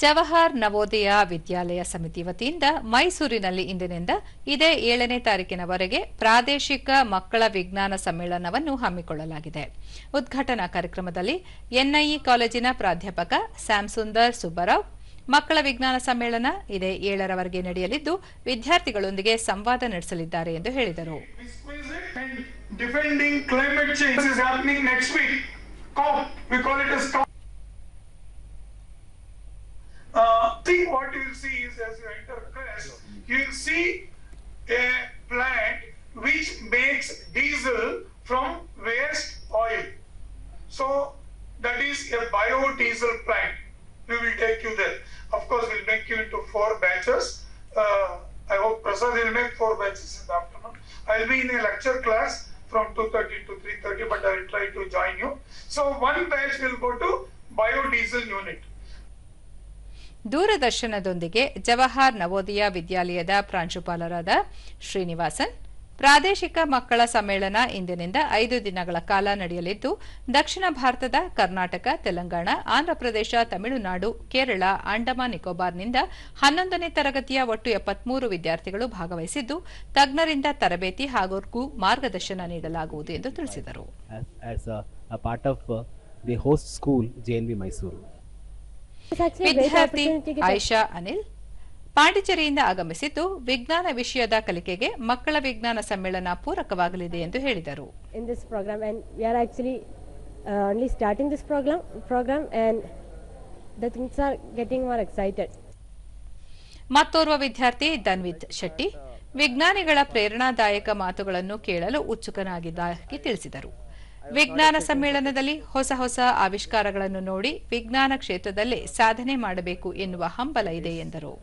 ಜವಾಹರ್ ನವೋದಯ ವಿದ್ಯಾಲಯ ಸಮಿತಿ ವತಿಯಿಂದ ಮೈಸೂರಿನಲ್ಲಿ ಇಂದಿನಿಂದ ಇದೇ ಏಳನೇ ತಾರೀಕಿನವರೆಗೆ ಪ್ರಾದೇಶಿಕ ಮಕ್ಕಳ ವಿಜ್ಞಾನ ಸಮ್ಮೇಳನವನ್ನು ಹಮ್ಮಿಕೊಳ್ಳಲಾಗಿದೆ. ಉದ್ಘಾಟನಾ ಕಾರ್ಯಕ್ರಮದಲ್ಲಿ ಎನ್ಐಇ ಕಾಲೇಜಿನ ಪ್ರಾಧ್ಯಾಪಕ ಸ್ಯಾಮ್ ಸುಂದರ್ ಸುಬ್ಬರಾವ್, ಮಕ್ಕಳ ವಿಜ್ಞಾನ ಸಮ್ಮೇಳನ ಇದೇ ಏಳರವರೆಗೆ ನಡೆಯಲಿದ್ದು, ವಿದ್ಯಾರ್ಥಿಗಳೊಂದಿಗೆ ಸಂವಾದ ನಡೆಸಲಿದ್ದಾರೆ ಎಂದು ಹೇಳಿದರು. What you will see is as you enter class, you will see a plant which makes diesel from waste oil. So that is a biodiesel plant. We will take you there. Of course, we'll make you into four batches. Uh, I hope Prasad will make four batches in the afternoon. I'll be in a lecture class from 2.30 to 3.30, but I will try to join you. So one batch will go to biodiesel unit. ದೂರದರ್ಶನದೊಂದಿಗೆ Jawahar Navodaya ವಿದ್ಯಾಲಯದ ಪ್ರಾಂಶುಪಾಲರಾದ ಶ್ರೀನಿವಾಸನ್, ಪ್ರಾದೇಶಿಕ ಮಕ್ಕಳ ಸಮ್ಮೇಳನ ಇಂದಿನಿಂದ ಐದು ದಿನಗಳ ಕಾಲ ನಡೆಯಲಿದ್ದು, ದಕ್ಷಿಣ ಭಾರತದ ಕರ್ನಾಟಕ, ತೆಲಂಗಾಣ, ಆಂಧ್ರಪ್ರದೇಶ, ತಮಿಳುನಾಡು, ಕೇರಳ, ಅಂಡಮಾನ್, ನಿಕೋಬಾರ್ನಿಂದ ಹನ್ನೊಂದನೇ ತರಗತಿಯ ಒಟ್ಟು ಎಪ್ಪತ್ಮೂರು ವಿದ್ಯಾರ್ಥಿಗಳು ಭಾಗವಹಿಸಿದ್ದು, ತಜ್ಞರಿಂದ ತರಬೇತಿ ಹಾಗೂ ಮಾರ್ಗದರ್ಶನ ನೀಡಲಾಗುವುದು ಎಂದು ತಿಳಿಸಿದರು. ವಿದ್ಯಾರ್ಥಿ ಆಯಿಷಾ ಅನಿಲ್. ಪಾಂಡಿಚೇರಿಯಿಂದ ಆಗಮಿಸಿದ್ದು ವಿಜ್ಞಾನ ವಿಷಯದ ಕಲಿಕೆಗೆ ಮಕ್ಕಳ ವಿಜ್ಞಾನ ಸಮ್ಮೇಳನ ಪೂರಕವಾಗಲಿದೆ ಎಂದು ಹೇಳಿದರು. In this program and we are actually this only starting this program program and the things are getting more excited. ಮತ್ತೋರ್ವ ವಿದ್ಯಾರ್ಥಿ ಧನ್ವಿತ್ ಶೆಟ್ಟಿ ವಿಜ್ಞಾನಿಗಳ ಪ್ರೇರಣಾದಾಯಕ ಮಾತುಗಳನ್ನು ಕೇಳಲು ಉತ್ಸುಕನಾಗಿದ್ದಾಗಿ ತಿಳಿಸಿದರು. ವಿಜ್ಞಾನ ಸಮ್ಮೇಳನದಲ್ಲಿ ಹೊಸ ಹೊಸ ಆವಿಷ್ಕಾರಗಳನ್ನು ನೋಡಿ ವಿಜ್ಞಾನ ಕ್ಷೇತ್ರದಲ್ಲಿ ಸಾಧನೆ ಮಾಡಬೇಕು ಎನ್ನುವ ಹಂಬಲ ಇದೆ ಎಂದರು.